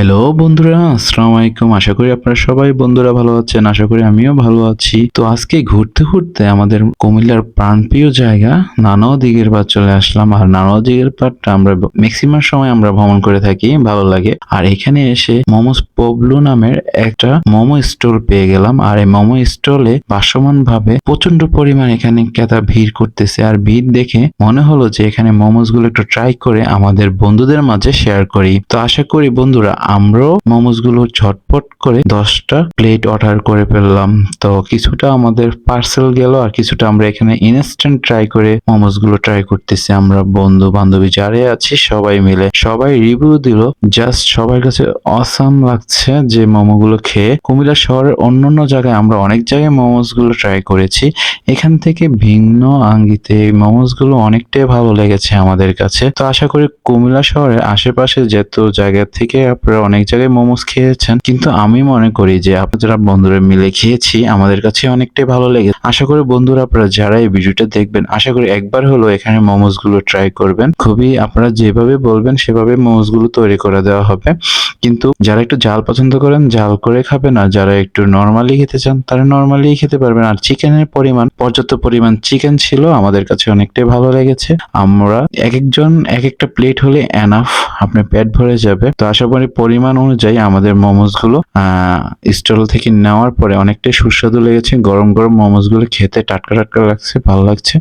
Hello বন্ধুরা, আসসালামু আলাইকুম। আশা করি আপনারা সবাই বন্ধুরা ভালো আছেন, আশা করি আমিও ভালো আছি। তো আজকে ঘুরতে ঘুরতে আমাদের কুমিল্লার প্রাণপ্রিয় জায়গা নানাও দিঘের পাড় চলে আসলাম। আর নানাও দিঘের পাড়টা আমরা ম্যাক্সিমাম সময় আমরা ভ্রমণ করে থাকি, ভালো লাগে। আর এখানে এসে মোমোস পবলু নামের একটা মোমো স্টল পেয়ে গেলাম। আর এই মোমো স্টলে ভাসমান ভাবে প্রচণ্ড পরিমাণ এখানে ক্রেতা ভিড় করতেছে। আর ভিড় দেখে মনে হলো যে এখানে মোমোসগুলো একটু ট্রাই করে আমাদের বন্ধুদের মাঝে শেয়ার করি। তো আশা করি বন্ধুরা আমরাও মোমোসগুলো ঝটপট করে দশটা প্লেট অর্ডার করে ফেললাম। তো কিছুটা আমাদের পার্সেল গেল আর কিছুটা আমরা এখানে ইনস্ট্যান্ট ট্রাই করে মোমোসগুলো ট্রাই করতেছি। আমরা বন্ধু বান্ধবী যারে আছি, সবাই মিলে সবাই রিভিউ দিল। জাস্ট সবার কাছে অসাম লাগছে যে মোমো গুলো খেয়ে। কুমিল্লা শহরের অন্য অন্য জায়গায় আমরা অনেক জায়গায় মোমোসগুলো ট্রাই করেছি। এখান থেকে ভিন্ন আঙ্গিতে এই মোমোসগুলো অনেকটাই ভালো লেগেছে আমাদের কাছে। তো আশা করি কুমিল্লা শহরের আশেপাশে যত জায়গা থেকে আপনারা অনেক জায়গায় মোমোস খেয়েছেন, কিন্তু আমি মনে করি যে আপনারা বন্ধুরা মিলে খেয়েছি, আমাদের কাছে অনেকটাই ভালো লেগেছে। আশা করি বন্ধুরা, আপনারা যারা এই ভিডিওটা দেখবেন, আশা করি একবার হলো এখানে মোমোসগুলো ট্রাই করবেন। খুবই আপনারা যেভাবে বলবেন, সেভাবে মোমোসগুলো তৈরি করে দেওয়া হবে। কিন্তু যারা একটু জাল পছন্দ করেন জাল করে খাবেন, আর যারা একটু নর্মালি খেতে চান, তারা নর্মালি খেতে পারবেন। আর চিকেনের পরিমাণ, পর্যাপ্ত পরিমাণ চিকেন ছিল, আমাদের কাছে অনেকটাই ভালো লেগেছে। আমরা এক একজন, এক একটা প্লেট হলে এনাফ আপনার পেট ভরে যাবে। তো আশা করি পরিমাণ অনুযায়ী আমাদের মোমোসগুলো স্টল থেকে নেওয়ার পরে অনেকটাই সুস্বাদু লেগেছে। গরম গরম মোমোসগুলো খেতে টাটকা টাটকা লাগছে, ভালো লাগছে।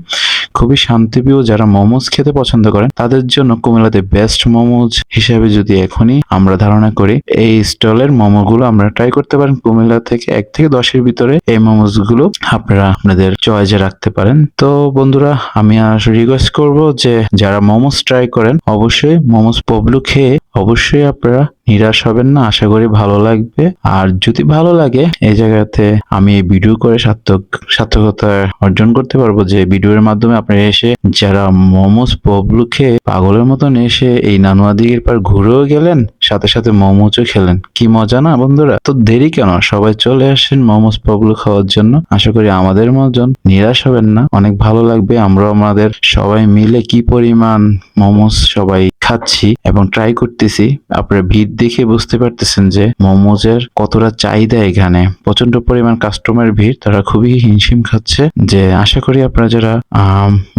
খুবই শান্তিপ্রিয় যারা মোমোস খেতে পছন্দ করেন, তাদের জন্য কুমিল্লাতে বেস্ট মোমোজ হিসেবে যদি এখনই আমরা ধারণা করি, এই স্টলের মোমো গুলো আমরা ট্রাই করতে পারেন। কুমিল্লা থেকে এক থেকে দশের ভিতরে এই মোমোসগুলো আপনারা আপনাদের চয়েজে রাখতে পারেন। তো বন্ধুরা, আমি আর রিকোয়েস্ট করব যে যারা মোমোস ট্রাই করেন, অবশ্যই মোমোস পবলু খেয়ে অবশ্যই আপনারা নিরাশ হবেন না। আশা করি ভালো লাগবে। আর যদি ভালো লাগে, এই জায়গাতে আমি এই ভিডিও করে সার্থক, সার্থকতা অর্জন করতে পারব যে ভিডিওর মাধ্যমে আপনারা এসে যারা মোমোস পবলু খেয়ে পাগলের মতন এসে এই নানুয়া দিঘির পার ঘুরেও গেলেন, সাথে সাথে মোমোজও খেলেন। কি মজা না বন্ধুরা? তো দেরি কেন? সবাই চলে আসেন মোমোস পবলু খাওয়ার জন্য। আশা করি আমাদের মতন নিরাশ হবেন না। অনেক ভালো লাগবে। আমরা আমাদের সবাই মিলে কি পরিমাণ মোমোস সবাই খাচ্ছি এবং ট্রাই করতেছি, আপনারা ভিড় দেখে বুঝতে পারতেছেন যে মোমোজের কতটা চাহিদা এখানে। প্রচণ্ড পরিমাণ কাস্টমার ভিড়, তারা খুবই হিমশিম খাচ্ছে। যে আশা করি আপনারা যারা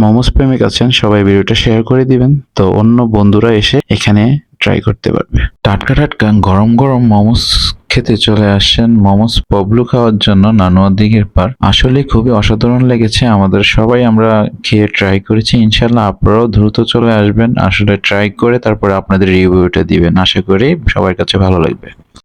মোমোজ প্রেমিক আছেন, সবাই ভিডিওটা শেয়ার করে দিবেন। তো অন্য বন্ধুরা এসে এখানে ট্রাই করতে পারবে। টাটকা টাটকা গরম গরম মোমোস খেতে চলে আসেন মোমোস পবলু খাওয়ার জন্য নানুয়া দিঘের পার। আসলে খুবই অসাধারণ লেগেছে আমাদের সবাই, আমরা খেয়ে ট্রাই করেছি। ইনশাল্লাহ আপনারাও দ্রুত চলে আসবেন। আসলে ট্রাই করে তারপরে আপনাদের রিভিউটা দিবেন। আশা করি সবার কাছে ভালো লাগবে।